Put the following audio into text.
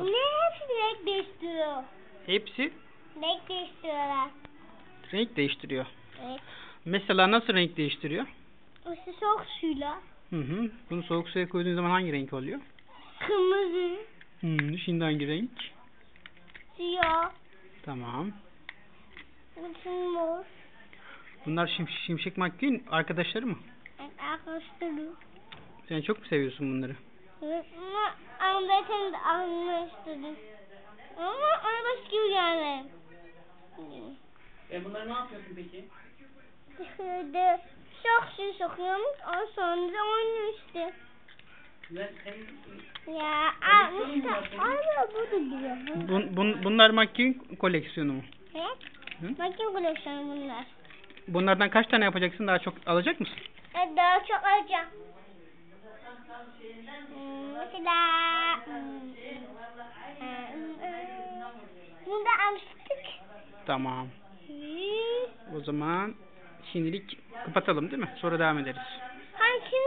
Ne hepsi renk değiştiriyor. Hepsi Renk değiştiriyorlar. renk değiştiriyor. Evet. Mesela nasıl renk değiştiriyor? İşte soğuk suyla. Hı hı. Bunu soğuk suya koyduğun zaman hangi renk oluyor? Kırmızı, Hı, şimdi hangi renk? siyah, Tamam. bütün mor. Bunlar şim Şimşek McQueen arkadaşları mı? Evet, arkadaşlarım. Sen çok mu seviyorsun bunları? Evet, ama da anlaştırdım. Ama ona başka bir yani. E bunları ne yapıyorsun peki? Şöyle çok su sokuyorum. O sonra da oynuyor işte. Ya var senin? Hala bu da duruyor. Bun, bun, bunlar McQueen koleksiyonu mu? Evet. Hı? Bakayım koleksiyonu bunlar. Bunlardan kaç tane yapacaksın? Daha çok alacak mısın? Evet, daha çok alacağım. Hmm, Mesela Tamam. O zaman şimdilik kapatalım değil mi? Sonra devam ederiz. Çekelim.